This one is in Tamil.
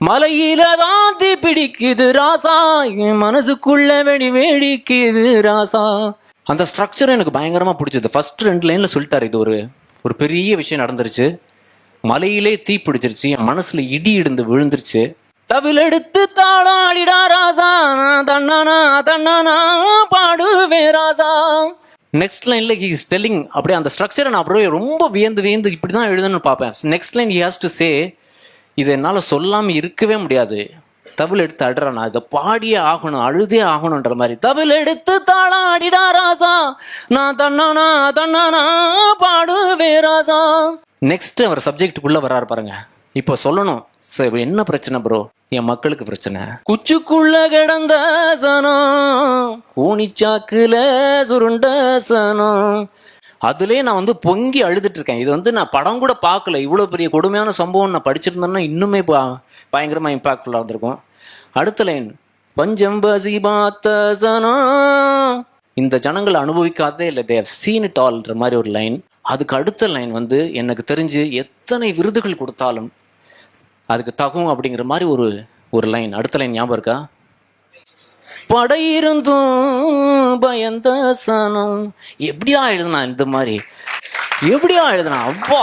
மலையில தான் பிடிக்குது ராசா என் மனசுக்குள்ள வெடி வேடிக்குது ராசா. அந்த ஸ்ட்ரக்சர் எனக்கு பயங்கரமா பிடிச்சது. ஃபர்ஸ்ட் ரெண்டு லைன்ல சொல்லிட்டாரு இது ஒரு ஒரு பெரிய விஷயம் நடந்துருச்சு. மலையிலே தீ பிடிச்சிருச்சு என் மனசுல இடி இடிந்து விழுந்துருச்சு. தவில் எடுத்து தாளாடிடா ராசா தண்ணானா தண்ணானா பாடுவே ராசா. நெக்ஸ்ட் லைன்ல ஹி இஸ் டெல்லிங் அப்படியே அந்த ஸ்ட்ரக்சரை நான் அப்படியே ரொம்ப வியந்து வியந்து இப்படி தான் எழுதணும்னு பார்ப்பேன். Next line he has to say இது என்னால் சொல்லாமல் இருக்கவே முடியாது. தவில் எடுத்து அடுறா நான் இதை பாடியே ஆகணும் அழுதே ஆகணுன்ற மாதிரி. தவில் எடுத்து தாளாடிடா ராசா. நான் தன்னானா தன்னானா பாடுவே ராசா. நெக்ஸ்ட் அவர் சப்ஜெக்டுக்குள்ள வர்றாரு பாருங்க. இப்போ சொல்லணும் சரி என்ன பிரச்சனை ப்ரோ என் மக்களுக்கு பிரச்சனை. குச்சுக்குள்ள கிடந்த சனம் கூனிச்சாக்குல சுருண்ட சனம். அதுலேயே நான் வந்து பொங்கி அழுதுட்டு இருக்கேன் இது வந்து நான் படம் கூட பார்க்கல. இவ்வளோ பெரிய கொடுமையான சம்பவம் நான் படிச்சிருந்தேன்னா இன்னுமே பயங்கரமாக இம்பாக்ட்ஃபுல்லாக இருந்திருக்கும். அடுத்த லைன் பஞ்சம் பசி பார்த்த இந்த ஜனங்கள் அனுபவிக்காதே இல்லை. தேவ் சீன் இட் ஆல்ன்ற மாதிரி ஒரு லைன் அதுக்கு அடுத்த லைன் வந்து எனக்கு தெரிஞ்சு எத்தனை விருதுகள் கொடுத்தாலும் அதுக்கு தகும் அப்படிங்கிற மாதிரி ஒரு ஒரு லைன் அடுத்த லைன் ஞாபகம் இருக்கா? படையிருந்தும் பயந்த சனம் எப்படியா எழுதுனா இந்த மாதிரி? எப்படியா எழுதுனா அப்பா!